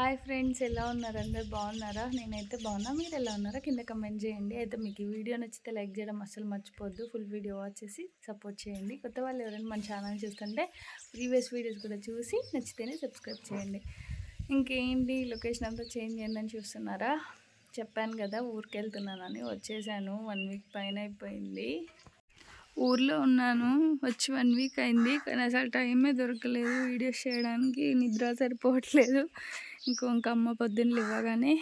Hi friends ఎలా ఉన్నారు? అందరు బాగున్నారా? నేనైతే బాగున్నా. మీరు ఎలా ఉన్నారా? కింద కమెంట్ చేయండి. అయితే మీకు ఈ వీడియో నచ్చితే లైక్ చేయడం అసలు మర్చిపోద్దు ఫుల్ వీడియో వాచ్ చేసి సపోర్ట్ చేయండి. కొత్త వాళ్ళు ఎవరైనా మన ఛానల్ చూస్తుంటే ప్రీవియస్ వీడియోస్ కూడా చూసి నచ్చితేనే సబ్స్క్రైబ్ చేయండి. ఇంకేంటి? లొకేషన్ అంతా చేంజ్ అయిందని చూస్తున్నారా? చెప్పాను కదా ఊరికి వెళ్తున్నానని వచ్చేసాను. వన్ వీక్ పైన అయిపోయింది. ఊర్లో ఉన్నాను. వచ్చి వన్ వీక్ అయింది. కానీ అసలు టైమే దొరకలేదు. వీడియోస్ చేయడానికి నిద్ర సరిపోవట్లేదు. ఇంకో ఇంకా అమ్మ పొద్దున్న ఇవ్వగానే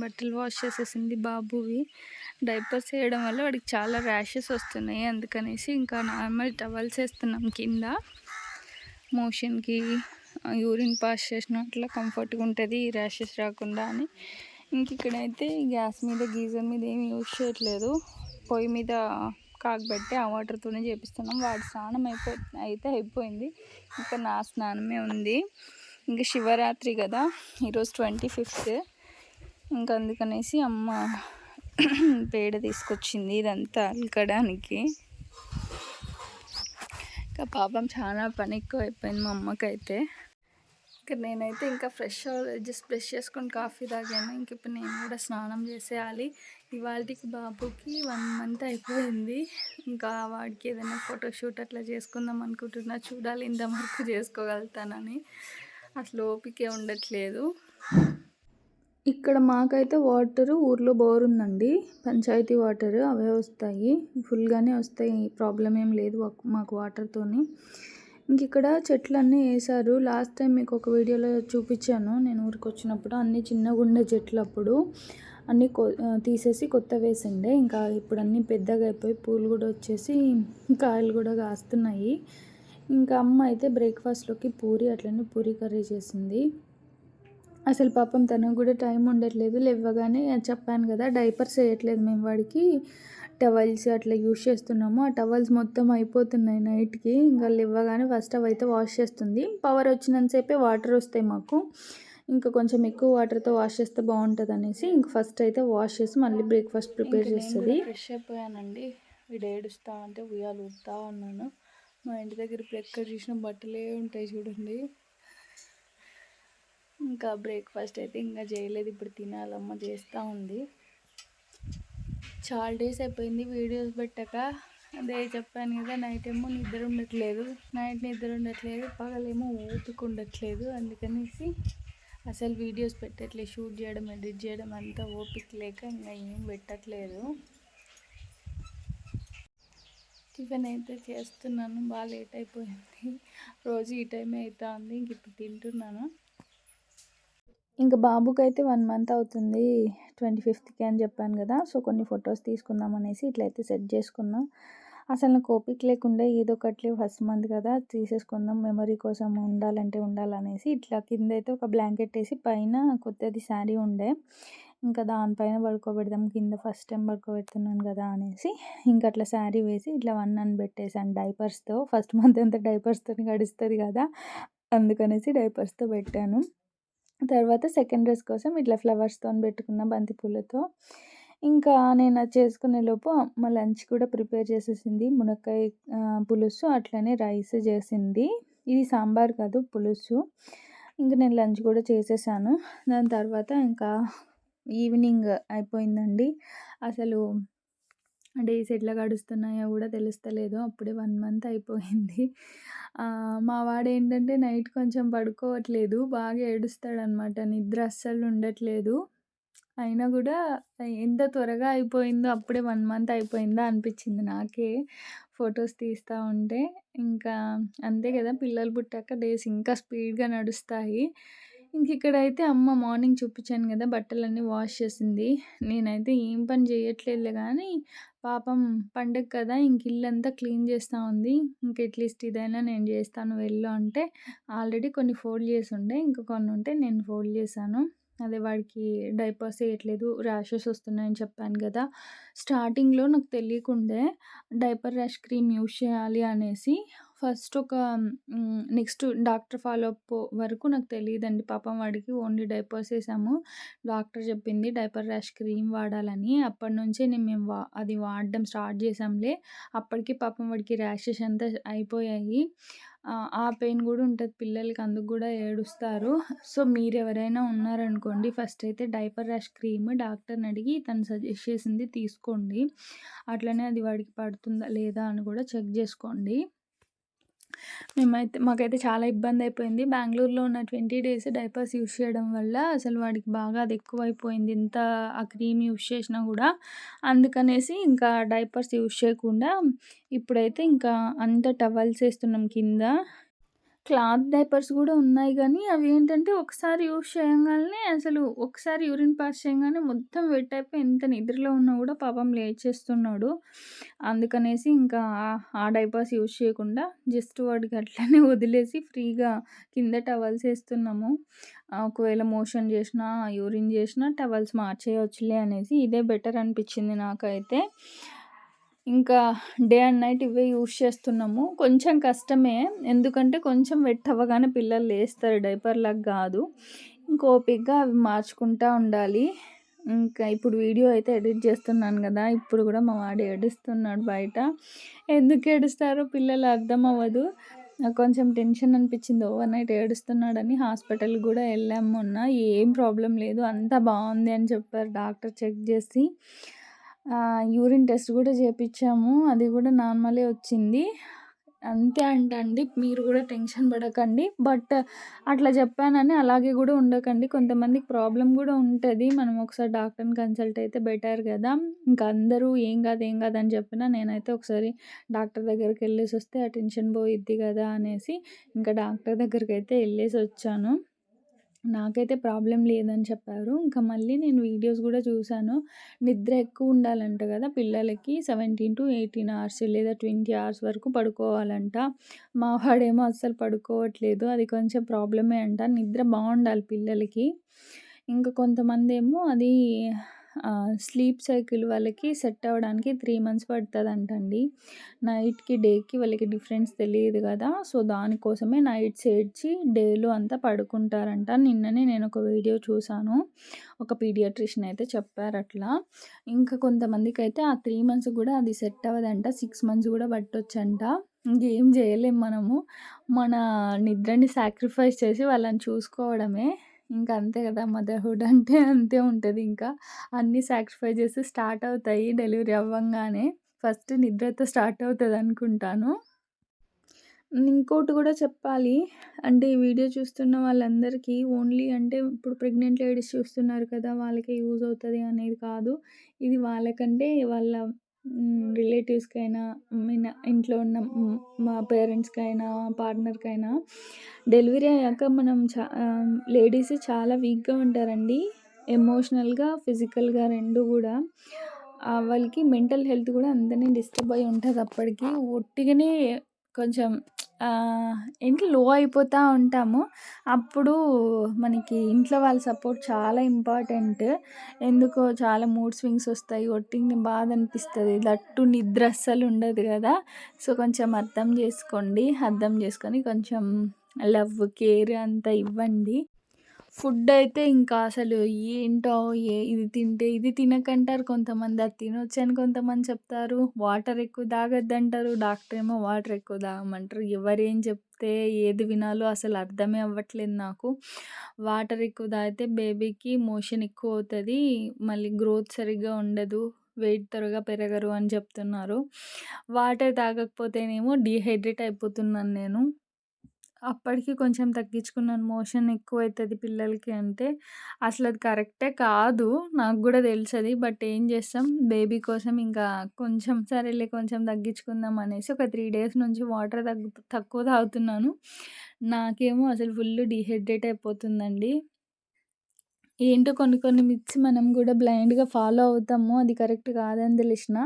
బట్టలు వాష్ చేసేసింది బాబువి. డైపర్స్ వేయడం వల్ల వాడికి చాలా ర్యాషెస్ వస్తున్నాయి అందుకనేసి ఇంకా నార్మల్ టవల్స్ వేస్తున్నాం కింద. మోషన్కి యూరిన్ పాస్ చేసిన అట్లా కంఫర్ట్గా ఉంటుంది ర్యాషెస్ రాకుండా అని. ఇంక ఇక్కడైతే గ్యాస్ మీద గీజర్ మీద ఏమి యూజ్ చేయట్లేదు. పొయ్యి మీద కాకబెట్టి ఆ వాటర్తోనే చేపిస్తున్నాం. వాడి స్నానం అయిపో అయితే అయిపోయింది. ఇంకా నా స్నానమే ఉంది. ఇంకా శివరాత్రి కదా ఈరోజు ట్వంటీ ఫిఫ్త్. ఇంకా అందుకనేసి అమ్మ పేడ తీసుకొచ్చింది ఇదంతా అలకడానికి. ఇంకా పాపం చాలా పని ఎక్కువ అయిపోయింది మా అమ్మకైతే. ఇక్కడ నేనైతే ఇంకా ఫ్రెష్ జస్ట్ బ్రష్ చేసుకొని కాఫీ తాగాను. ఇంక ఇప్పుడు నేను కూడా స్నానం చేసేయాలి. ఇవాళకి బాబుకి వన్ మంత్ అయిపోయింది. ఇంకా వాడికి ఏదైనా ఫోటోషూట్ అట్లా చేసుకుందాం అనుకుంటున్నా. చూడాలి ఇంతవరకు చేసుకోగలుగుతానని. అసలు ఓపికే ఉండట్లేదు. ఇక్కడ మాకైతే వాటర్ ఊర్లో బోర్ ఉందండి. పంచాయతీ వాటర్ అవే వస్తాయి. ఫుల్గానే వస్తాయి. ప్రాబ్లం ఏం లేదు మాకు వాటర్తోని. ఇంక ఇక్కడ చెట్లన్నీ వేసారు లాస్ట్ టైం మీకు ఒక వీడియోలో చూపించాను. నేను ఊరికి వచ్చినప్పుడు అన్నీ చిన్నగా ఉండే చెట్లు అప్పుడు అన్నీ తీసేసి కొత్త వేసిండే. ఇంకా ఇప్పుడు అన్నీ పెద్దగా అయిపోయి పూలు కూడా వచ్చేసి కాయలు కూడా కాస్తున్నాయి. ఇంకా అమ్మ అయితే బ్రేక్ఫాస్ట్లోకి పూరి అట్లనే పూరి కర్రీ చేసింది. అసలు పాపం తనకు కూడా టైం ఉండట్లేదు. లేవగానే చెప్పాను కదా డైపర్స్ వేయట్లేదు మేము వాడికి. టవల్స్ అట్లా యూస్ చేస్తున్నాము. ఆ టవల్స్ మొత్తం అయిపోతున్నాయి నైట్కి. ఇంకా ఇవ్వగానే ఫస్ట్ అవి అయితే వాష్ చేస్తుంది. పవర్ వచ్చినంతసేపే వాటర్ వస్తాయి మాకు. ఇంకా కొంచెం ఎక్కువ వాటర్తో వాష్ చేస్తే బాగుంటుంది అనేసి ఇంక ఫస్ట్ అయితే వాష్ చేసి మళ్ళీ బ్రేక్ఫాస్ట్ ప్రిపేర్ చేస్తుంది. ఫ్రెష్ అయిపోయానండి. వీడు ఏడుస్తా అంటే ఉయ్యాలు ఊపుతా ఉన్నాను. మా ఇంటి దగ్గర ఇప్పుడు ఎక్కడ చూసిన బట్టలే ఉంటాయి చూడండి. ఇంకా బ్రేక్ఫాస్ట్ అయితే ఇంకా చేయలేదు ఇప్పుడు తినాలమ్మ చేస్తూ ఉంది. చాలా డేస్ అయిపోయింది వీడియోస్ పెట్టాక. అదే చెప్పాను కదా నైట్ ఏమో నిద్ర ఉండట్లేదు. నైట్ నిద్ర ఉండట్లేదు పగలేమో ఓపిక ఉండట్లేదు అందుకనేసి అసలు వీడియోస్ పెట్టట్లేదు షూట్ చేయడం ఎడిట్ చేయడం అంతా ఓపిక లేక ఇంకా ఏం పెట్టట్లేదు. టిఫిన్ అయితే చేస్తున్నాను బాగా లేట్ అయిపోయింది. రోజు ఈ టైమే అవుతా ఉంది ఇంక ఇప్పుడు తింటున్నాను. ఇంకా బాబుకి అయితే వన్ మంత్ అవుతుంది ట్వంటీ ఫిఫ్త్కి అని చెప్పాను కదా సో కొన్ని ఫొటోస్ తీసుకుందాం అనేసి ఇట్లయితే సెట్ చేసుకున్నాం. అసలు నాకు ఓపిక లేకుండా ఏదో ఒకటి ఫస్ట్ మంత్ కదా తీసేసుకుందాం మెమరీ కోసం ఉండాలంటే ఉండాలనేసి ఇట్లా కింద అయితే ఒక బ్లాంకెట్ వేసి పైన కొత్తది శారీ ఉండే. ఇంకా దానిపైన పడుకోబెడదాం కింద ఫస్ట్ టైం పడుకోబెడుతున్నాను కదా అనేసి ఇంకా అట్లా శారీ వేసి ఇట్లా వన్ అని పెట్టేశాను డైపర్స్తో ఫస్ట్ మంత్ అంతా డైపర్స్తో గడుస్తుంది కదా అందుకనేసి డైపర్స్తో పెట్టాను. తర్వాత సెకండ్ డ్రెస్ కోసం ఇట్లా ఫ్లవర్స్తో పెట్టుకున్న బంతిపూలతో ఇంకా నేను అది చేసుకునే లోపు మా లంచ్ కూడా ప్రిపేర్ చేసేసింది మునక్కాయ పులుసు అట్లనే రైస్ చేసింది. ఇది సాంబార్ కాదు పులుసు. ఇంకా నేను లంచ్ కూడా చేసేసాను. దాని తర్వాత ఇంకా ఈవినింగ్ అయిపోయిందండి. అసలు డేస్ ఎట్లా గడుస్తున్నాయో కూడా తెలుస్తలేదు. అప్పుడే వన్ మంత్ అయిపోయింది. మా వాడు ఏంటంటే నైట్ కొంచెం పడుకోవట్లేదు. బాగా ఏడుస్తాడనమాట. నిద్ర అస్సలు ఉండట్లేదు. అయినా కూడా ఎంత త్వరగా అయిపోయిందో అప్పుడే వన్ మంత్ అయిపోయిందా అనిపించింది నాకే. ఫొటోస్ తీస్తూ ఉంటే. ఇంకా అంతే కదా పిల్లలు పుట్టాక డేస్ ఇంకా స్పీడ్గా నడుస్తాయి. ఇంక ఇక్కడైతే అమ్మ మార్నింగ్ చూపించాను కదా బట్టలన్నీ వాష్ చేసింది. నేనైతే ఏం పని చేయట్లేదు కానీ పాపం పండగ కదా ఇంక ఇల్లంతా క్లీన్ చేస్తూ ఉంది. ఇంక అట్లీస్ట్ ఇదైనా నేను చేస్తాను వెళ్ళు అంటే ఆల్రెడీ కొన్ని ఫోల్డ్ చేసి ఉండే ఇంకా కొన్ని ఉంటే నేను ఫోల్డ్ చేశాను. అదే వాడికి డైపర్స్ వేయట్లేదు ర్యాషెస్ వస్తున్నాయని చెప్పాను కదా. స్టార్టింగ్లో నాకు తెలియకుండే డైపర్ ర్యాష్ క్రీమ్ యూజ్ చేయాలి అనేసి ఫస్ట్ ఒక నెక్స్ట్ డాక్టర్ ఫాలో అప్ వరకు నాకు తెలియదండి పాపం వాడికి ఓన్లీ డైపర్స్ వేసాము. డాక్టర్ చెప్పింది డైపర్ ర్యాష్ క్రీమ్ వాడాలని. అప్పటి నుంచే నేను మేము వా అది వాడడం స్టార్ట్ చేసాంలే అప్పటికి పాపం వాడికి ర్యాషెస్ అంతా అయిపోయాయి. ఆ పెయిన్ కూడా ఉంటుంది. పిల్లలకి అందుకు కూడా ఏడుస్తారు. సో, మీరు ఎవరైనా ఉన్నారనుకోండి ఫస్ట్ అయితే డైపర్ ర్యాష్ క్రీమ్ డాక్టర్‌ని అడిగి తను సజెస్ట్ చేసింది తీసుకోండి. అట్లనే అది వాడికి పడుతుందా లేదా అని కూడా చెక్ చేసుకోండి. మేమైతే మాకైతే చాలా ఇబ్బంది అయిపోయింది బెంగళూరులో ఉన్న 20 డేస్ డైపర్స్ యూజ్ చేయడం వల్ల అసలు వాడికి బాగా అది ఎక్కువైపోయింది. ఎంత ఆ క్రీమ్ యూజ్ చేసినా కూడా అందుకనేసి ఇంకా డైపర్స్ యూజ్ చేయకుండా ఇప్పుడైతే ఇంకా అంత టవల్స్ వేస్తున్నాం కింద. క్లాత్ డైపర్స్ కూడా ఉన్నాయి కానీ అవి ఏంటంటే ఒకసారి యూజ్ చేయగానే అసలు ఒకసారి యూరిన్ పాస్ చేయంగానే మొత్తం వెట్ అయిపోయి ఎంత నిద్రలో ఉన్నా కూడా పాపం లేచేస్తున్నాడు. అందుకనేసి ఇంకా ఆ డైపర్స్ యూజ్ చేయకుండా జస్ట్ వాడికి అట్లనే వదిలేసి ఫ్రీగా కింద టవల్స్ వేస్తున్నాము ఒకవేళ మోషన్ చేసినా, యూరిన్ చేసినా టవల్స్ మార్చేయొచ్చులే అనేసి ఇదే బెటర్ అనిపించింది నాకైతే. ఇంకా డే అండ్ నైట్ ఇవే యూజ్ చేస్తున్నాము. కొంచెం కష్టమే. ఎందుకంటే కొంచెం వెట్ అవ్వగానే పిల్లలు లేస్తారు డైపర్లకు కాదు ఇంకా ఓపిక్గా అవి మార్చుకుంటా ఉండాలి. ఇంకా ఇప్పుడు వీడియో అయితే ఎడిట్ చేస్తున్నాను కదా ఇప్పుడు కూడా మా వాడు ఏడుస్తున్నాడు బయట. ఎందుకు ఏడుస్తారో పిల్లలు అర్థం అవ్వదు. నాకు కొంచెం టెన్షన్ అనిపించింది ఓవర్ నైట్ ఏడుస్తున్నాడని హాస్పిటల్‌కి కూడా వెళ్ళాము మొన్న. ఏం ప్రాబ్లం లేదు అంతా బాగుంది అని చెప్పారు డాక్టర్ చెక్ చేసి యూరిన్ టెస్ట్ కూడా చేయించాము అది కూడా నార్మలే వచ్చింది. అంతే అంటండి మీరు కూడా టెన్షన్ పడకండి. బట్ అట్లా చెప్పానని అలాగే కూడా ఉండకండి. కొంతమందికి ప్రాబ్లం కూడా ఉంటుంది మనం ఒకసారి డాక్టర్‌ని కన్సల్ట్ అయితే బెటర్ కదా ఇంక అందరూ ఏం కాదు ఏం కాదు అని చెప్పినా నేనైతే ఒకసారి డాక్టర్ దగ్గరికి వెళ్ళేసి ఆ టెన్షన్ పోయిద్ది కదా అనేసి ఇంకా డాక్టర్ దగ్గరికి అయితే వెళ్ళేసి వచ్చాను నాకైతే ప్రాబ్లం లేదని చెప్పారు. ఇంకా మళ్ళీ నేను వీడియోస్ కూడా చూశాను నిద్ర ఎక్కువ ఉండాలంట కదా పిల్లలకి 17-18 అవర్స్ లేదా 20 అవర్స్ వరకు పడుకోవాలంట. మా వాడేమో అస్సలు పడుకోవట్లేదు. అది కొంచెం ప్రాబ్లమే అంట. నిద్ర బాగుండాలి పిల్లలకి. ఇంకా కొంతమందేమో అది స్లీప్ సైకిల్ వాళ్ళకి సెట్ అవ్వడానికి త్రీ మంత్స్ పడుతుంది అంటండి నైట్‌కి, డేకి వాళ్ళకి డిఫరెన్స్ తెలియదు కదా సో, దానికోసమే నైట్స్ ఏడ్చి డేలో అంతా పడుకుంటారంట. నిన్ననే నేను ఒక వీడియో చూశాను ఒక పీడియాట్రిషియన్ అయితే చెప్పారట్లా. ఇంకా కొంతమందికి అయితే ఆ త్రీ మంత్స్‌కి కూడా అది సెట్ అవ్వదంట. సిక్స్ మంత్స్ కూడా పట్టొచ్చంట. ఇంకేం చేయలేం మనము. మన నిద్రని సాక్రిఫైస్ చేసి వాళ్ళని చూసుకోవడమే. ఇంకా అంతే కదా మదర్‌హుడ్ అంటే అంతే ఉంటుంది ఇంకా. అన్నీ సాక్రిఫై చేసి స్టార్ట్ అవుతాయి డెలివరీ అవ్వంగానే. ఫస్ట్ నిద్రతో స్టార్ట్ అవుతుంది అనుకుంటాను ఇంకోటి కూడా చెప్పాలి. అంటే ఈ వీడియో చూస్తున్న వాళ్ళందరికీ ఓన్లీ అంటే ఇప్పుడు ప్రెగ్నెంట్ లేడీస్ చూస్తున్నారు కదా! వాళ్ళకే యూజ్ అవుతుంది అనేది కాదు. ఇది వాళ్ళకంటే వాళ్ళ రిలేటివ్స్‌కైనా అయినా మీన్ ఇంట్లో ఉన్న మా పేరెంట్స్‌కైనా, పార్ట్నర్‌కైనా డెలివరీ అయ్యాక మనం చా లేడీస్ చాలా వీక్‌గా ఉంటారండి. ఎమోషనల్‌గా, ఫిజికల్‌గా రెండు కూడా వాళ్ళకి మెంటల్ హెల్త్ కూడా అంతనే డిస్టర్బ్ అయి ఉంటుంది అప్పటికి. ఒట్టిగానే కొంచెం ఏంటి లో అయిపోతూ ఉంటాము. అప్పుడు మనకి ఇంట్లో వాళ్ళ సపోర్ట్ చాలా ఇంపార్టెంట్. ఎందుకో చాలా మూడ్ స్వింగ్స్ వస్తాయి. ఒట్టిగనే బాధ అనిపిస్తుంది దట్టు నిద్ర అస్సలు ఉండదు కదా సో, కొంచెం అర్థం చేసుకోండి అర్థం చేసుకొని కొంచెం లవ్, కేర్ అంతా ఇవ్వండి. ఫుడ్ అయితే ఇంకా అసలు ఏంటో ఏ ఇది తింటే ఇది తినకంటారు కొంతమంది. అది తినొచ్చని కొంతమంది చెప్తారు. వాటర్ ఎక్కువ తాగొద్దంటారు. డాక్టర్ ఏమో వాటర్ ఎక్కువ తాగమంటారు. ఎవరేం చెప్తే ఏది వినాలో అసలు అర్థమే అవ్వట్లేదు నాకు. వాటర్ ఎక్కువ తాగితే బేబీకి మోషన్ ఎక్కువ అవుతుంది మళ్ళీ గ్రోత్ సరిగ్గా ఉండదు. వెయిట్ త్వరగా పెరగరు అని చెప్తున్నారు. వాటర్ తాగకపోతేనేమో డీహైడ్రేట్ అయిపోతున్నాను నేను. అప్పటికి కొంచెం తగ్గించుకున్నాను. మోషన్ ఎక్కువైతది పిల్లలకి అంటే. అసలు అది కరెక్టే కాదు. నాకు కూడా తెలుసది. బట్ ఏం చేస్తాం బేబీ కోసం ఇంకా కొంచెం సరేలే కొంచెం తగ్గించుకుందాం అనేసి ఒక త్రీ డేస్ నుంచి వాటర్ తగ్గు తక్కువ తాగుతున్నాను. నాకేమో అసలు ఫుల్ డిహైడ్రేట్ అయిపోతుందండి. ఏంటో కొన్ని కొన్ని మిత్స్ మనం కూడా బ్లైండ్‌గా ఫాలో అవుతాము. అది కరెక్ట్ కాదని తెలిసినా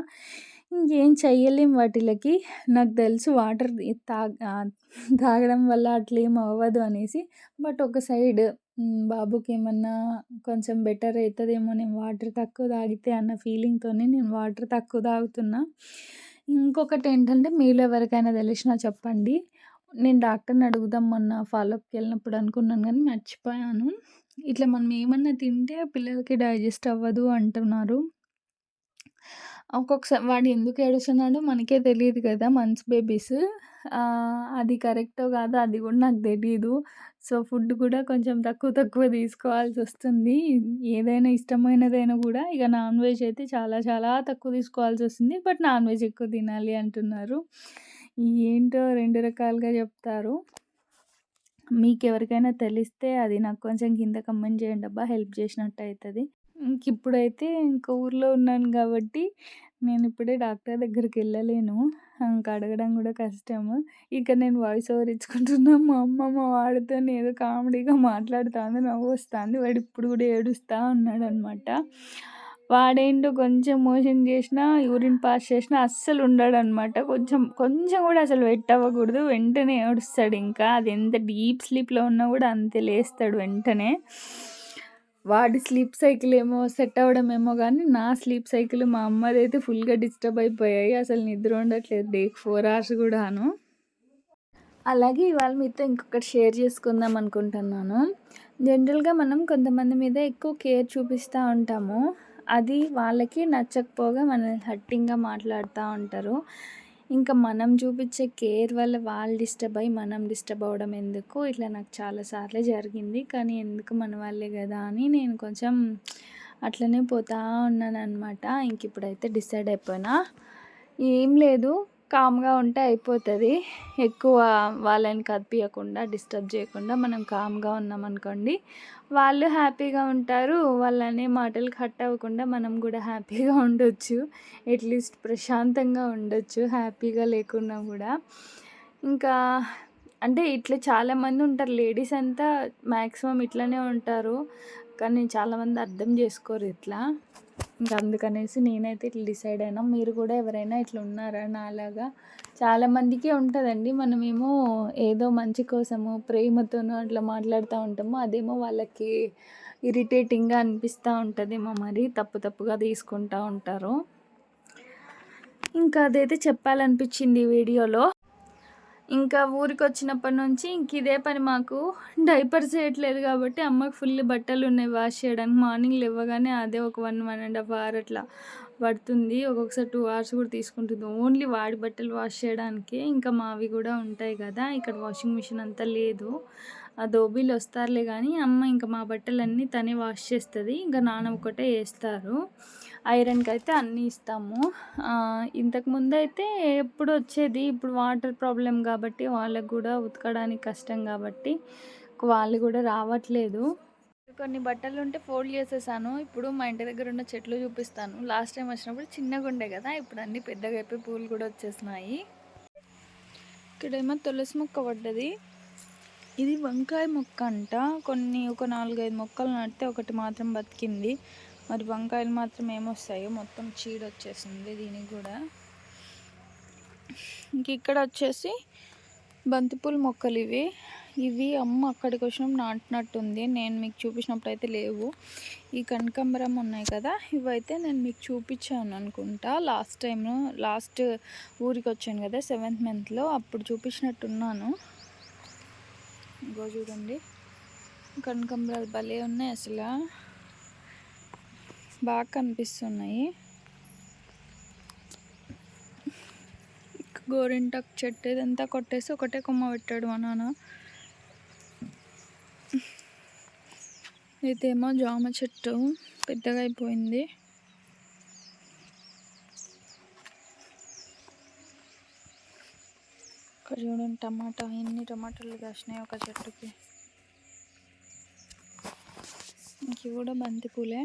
ఇంకేం చెయ్యలేం వాటిలకి. నాకు తెలుసు వాటర్ తా తాగడం వల్ల అట్లేం అవ్వదు అనేసి. బట్ ఒక సైడ్ బాబుకి ఏమన్నా కొంచెం బెటర్ అవుతుందేమో నేను వాటర్ తక్కువ తాగితే అన్న ఫీలింగ్తోనే నేను వాటర్ తక్కువ తాగుతున్నా. ఇంకొకటేంటంటే మీలో ఎవరికైనా తెలిసినా చెప్పండి. నేను డాక్టర్‌ని అడుగుదాం మొన్న ఫాలోఅప్‌కి వెళ్ళినప్పుడు అనుకున్నాను కానీ మర్చిపోయాను. ఇట్లా మనం ఏమన్నా తింటే పిల్లలకి డైజెస్ట్ అవ్వదు అంటున్నారు. ఒక్కొక్కసారి వాడు ఎందుకు ఏడుస్తున్నాడో మనకే తెలియదు కదా మంత్స్ బేబీస్. అది కరెక్టో కాదో అది కూడా నాకు తెలియదు సో, ఫుడ్ కూడా కొంచెం తక్కువ తక్కువ తీసుకోవాల్సి వస్తుంది ఏదైనా ఇష్టమైనదైనా కూడా ఇక నాన్ వెజ్ అయితే చాలా చాలా తక్కువ తీసుకోవాల్సి వస్తుంది బట్ నాన్ వెజ్ ఎక్కువ తినాలి అంటున్నారు. ఏంటో రెండు రకాలుగా చెప్తారు. మీకు ఎవరికైనా తెలిస్తే అది నాకు కొంచెం కింద కమెంట్ చేయండబ్బా! హెల్ప్ చేసినట్టు అవుతుంది ఇంకిప్పుడైతే ఇంక ఊర్లో ఉన్నాను కాబట్టి నేను ఇప్పుడే డాక్టర్ దగ్గరికి వెళ్ళలేను ఇంక అడగడం కూడా కష్టము. ఇక నేను వాయిస్ ఓవర్ ఇచ్చుకుంటున్నా. మా అమ్మ మా ఏదో కామెడీగా మాట్లాడుతాంది. నవ్వొస్తాంది. వాడు ఇప్పుడు కూడా ఏడుస్తా ఉన్నాడనమాట. వాడేంటో కొంచెం మోషన్ చేసినా, యూరిన్ పాస్ చేసినా అస్సలు ఉండడనమాట. కొంచెం కొంచెం కూడా అసలు వెట్ అవ్వకూడదు. వెంటనే ఏడుస్తాడింకా. అది ఎంత డీప్ స్లీప్‌లో ఉన్నా కూడా అంతే లేస్తాడు వెంటనే. వాడి స్లీప్ సైకిల్ ఏమో సెట్ ఏమో కానీ నా స్లీప్ సైకిల్ మా అమ్మదైతే ఫుల్‌గా డిస్టర్బ్ అయిపోయాయి. అసలు నిద్ర ఉండట్లేదు డేకి ఫోర్ అవర్స్ కూడాను. అలాగే ఇవాళ మీతో ఇంకొకటి షేర్ చేసుకుందాం అనుకుంటున్నాను. జనరల్‌గా మనం కొంతమంది మీద ఎక్కువ కేర్ చూపిస్తూ ఉంటాము. అది వాళ్ళకి నచ్చకపోగా మనల్ని హర్టింగ్‌గా మాట్లాడుతూ ఉంటారు. ఇంకా మనం చూపించే కేర్ వల్ల వాళ్ళు డిస్టర్బ్ అయ్యి మనం డిస్టర్బ్ అవ్వడం ఎందుకు? ఇట్లా నాకు చాలా సార్లే జరిగింది. కానీ ఎందుకు మన వాళ్ళే కదా అని నేను కొంచెం అట్లనే పోతా ఉన్నాననమాట. ఇంకిప్పుడైతే డిసైడ్ అయిపోయినా. ఏం లేదు కామ్‌గా ఉంటే అయిపోతుంది ఎక్కువ వాళ్ళని కదిపించకుండా డిస్టర్బ్ చేయకుండా మనం కామ్‌గా ఉన్నామనుకోండి, వాళ్ళు హ్యాపీగా ఉంటారు. వాళ్ళనే మాటలు కట్ అవ్వకుండా మనం కూడా హ్యాపీగా ఉండొచ్చు. అట్‌లీస్ట్ ప్రశాంతంగా ఉండొచ్చు హ్యాపీగా లేకున్నా కూడా. ఇంకా అంటే ఇట్లా చాలామంది ఉంటారు. లేడీస్ అంతా మ్యాక్సిమం ఇట్లనే ఉంటారు. కానీ చాలామంది అర్థం చేసుకోరు ఇట్లా. ఇంకా అందుకనేసి నేనైతే ఇట్లా డిసైడ్ అయినా. మీరు కూడా ఎవరైనా ఇట్లా ఉన్నారా నాలాగా? చాలామందికి ఉంటుందండి మనమేమో ఏదో మంచి కోసము ప్రేమతోనో అట్లా మాట్లాడుతూ ఉంటాము. అదేమో వాళ్ళకి ఇరిటేటింగ్‌గా అనిపిస్తూ ఉంటుందేమో మరి. తప్పు తప్పుగా తీసుకుంటూ ఉంటారు. ఇంకా అదైతే చెప్పాలనిపించింది ఈ వీడియోలో. ఇంకా ఊరికి వచ్చినప్పటి నుంచి ఇంక ఇదే పని మాకు. డైపర్స్ వేయట్లేదు కాబట్టి అమ్మకి ఫుల్ బట్టలు ఉన్నాయి వాష్ చేయడానికి. మార్నింగ్ లేవగానే అదే ఒక 1, 1 ½ అవర్ అట్లా పడుతుంది. ఒక్కొక్కసారి టూ అవర్స్ కూడా తీసుకుంటుంది. ఓన్లీ వాడి బట్టలు వాష్ చేయడానికే. ఇంకా మావి కూడా ఉంటాయి కదా! ఇక్కడ వాషింగ్ మిషన్ అంతా లేదు. ఆ దోబీలు వస్తారులే కానీ అమ్మ ఇంకా మా బట్టలన్నీ తనే వాష్ చేస్తుంది ఇంకా నాన్న ఒకటే ఐరన్కి అయితే అన్నీ ఇస్తాము. ఇంతకుముందు అయితే ఎప్పుడు వచ్చేది. ఇప్పుడు వాటర్ ప్రాబ్లం కాబట్టి వాళ్ళకు కూడా ఉతకడానికి కష్టం కాబట్టి వాళ్ళు కూడా రావట్లేదు. కొన్ని బట్టలుంటే ఫోల్డ్ చేసేసాను. ఇప్పుడు మా ఇంటి దగ్గర ఉన్న చెట్లు చూపిస్తాను. లాస్ట్ టైం వచ్చినప్పుడు చిన్నగుండే కదా! ఇప్పుడు అన్నీ పెద్దగా అయిపోయి పూలు కూడా వచ్చేసినాయి. ఇక్కడేమో తులసి మొక్క పడ్డది. ఇది వంకాయ మొక్క అంట. కొన్ని ఒక 4, 5 మొక్కలు నాటితే ఒకటి మాత్రం బతికింది. మరి వంకాయలు మాత్రం ఏమొస్తాయో మొత్తం చీడ వచ్చేసింది దీనికి కూడా. ఇంక ఇక్కడ వచ్చేసి బంతిపూల మొక్కలు ఇవి. ఇవి అమ్మ అక్కడికి వచ్చినప్పుడు నాటినట్టుంది. నేను మీకు చూపించినప్పుడు అయితే లేవు. ఈ కనకాంబరం ఉన్నాయి కదా! ఇవైతే నేను మీకు చూపించాను అనుకుంటా. లాస్ట్ టైం లాస్ట్ ఊరికి వచ్చాను కదా! సెవెంత్ మంత్‌లో అప్పుడు చూపించినట్టున్నాను. ఇంకో చూడండి. కనకాంబరాలు భలే ఉన్నాయి అసలు బాగా కనిపిస్తున్నాయి. గోరింటాకు చెట్టు ఇదంతా కొట్టేసి ఒకటే కొమ్మ పెట్టాడు మా నాన్న. ఇదేమో జామ చెట్టు పెద్దగా అయిపోయింది. ఇక్కడ చూడండి టమాటా ఎన్ని టమాటాలు కాసినాయి ఒక చెట్టుకి. ఇంక ఇవి కూడా బంతిపూలే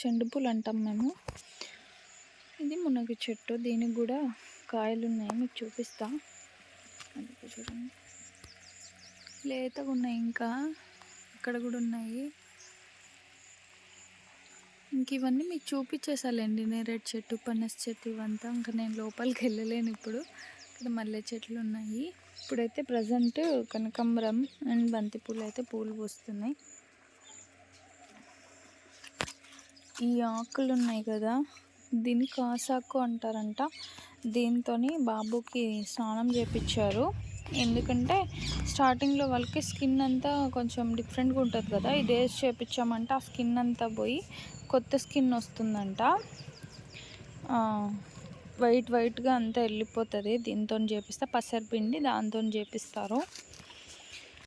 చెండు పూలు అంటాం మేము. ఇది మునగ చెట్టు. దీనికి కూడా కాయలు ఉన్నాయి. మీకు చూపిస్తా. చూడండి. లేతగా ఉన్నాయి ఇంకా. ఇక్కడ కూడా ఉన్నాయి. ఇంక ఇవన్నీ మీకు చూపించేసాలండి నేరేడు చెట్టు, పనస చెట్టు ఇవంతా. ఇంకా నేను లోపలికి వెళ్ళలేను ఇప్పుడు. ఇక్కడ మల్లె చెట్లు ఉన్నాయి. ఇప్పుడైతే ప్రజెంట్ కనకాంబరం అండ్ బంతిపూలు అయితే పూలు పూస్తున్నాయి. ఈ ఆకులు ఉన్నాయి కదా! దీన్ని కాసాకు అంటారంట. దీంతో బాబుకి స్నానం చేపిచ్చారు. ఎందుకంటే స్టార్టింగ్‌లో వాళ్ళకి స్కిన్ అంతా కొంచెం డిఫరెంట్‌గా ఉంటుంది కదా! ఇదే చేపించామంటే ఆ స్కిన్ అంతా పోయి కొత్త స్కిన్ వస్తుందంట. వైట్ వైట్గా అంతా వెళ్ళిపోతుంది దీంతో చేపిస్తే పసరపిండి దాంతో చేపిస్తారు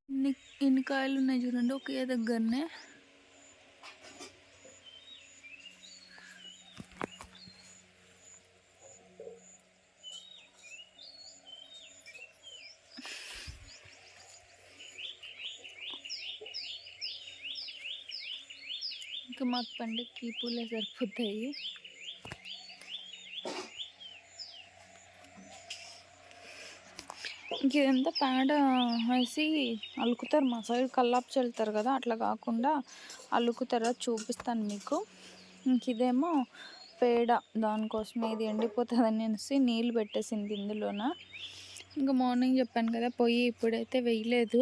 ఇన్ని ఇన్ని కాయలు ఉన్నాయి చూడండి ఒకే దగ్గరనే మాకు పండుగకి పూలే సరిపోతాయి. ఇంక ఇదంతా పేడ వేసి అలుకుతారు. మా సైడ్ కల్లాపు చల్లుతారు కదా అట్లా కాకుండా అలుకుతారు చూపిస్తాను మీకు. ఇంక ఇదేమో పేడ దానికోసం ఇది ఎండిపోతుంది అనేసి నీళ్ళు పెట్టేసింది ఇందులోన. ఇంకా మార్నింగ్ చెప్పాను కదా పొయ్యి ఇప్పుడైతే వేయలేదు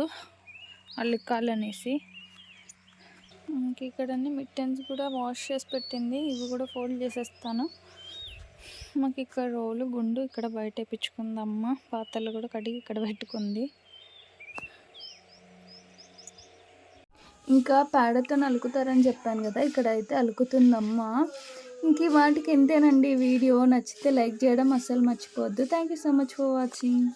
అల్లుకాలనేసి ఇంక ఇక్కడ మిట్టెన్స్ కూడా వాష్ చేసి పెట్టింది. ఇవి కూడా ఫోల్డ్ చేసేస్తాను. మాకు ఇక్కడ రోలు గుండు ఇక్కడ బయట వేయించుకుంది పాత్రలు కూడా కడిగి ఇక్కడ పెట్టుకుంది. ఇంకా పేడతో అలుకుతారని చెప్పాను కదా ఇక్కడ అయితే అలుకుతుందమ్మ. ఇంక వాటికి ఎంతేనండి వీడియో. నచ్చితే లైక్ చేయడం అస్సలు మర్చిపోవద్దు. Thank you so much for watching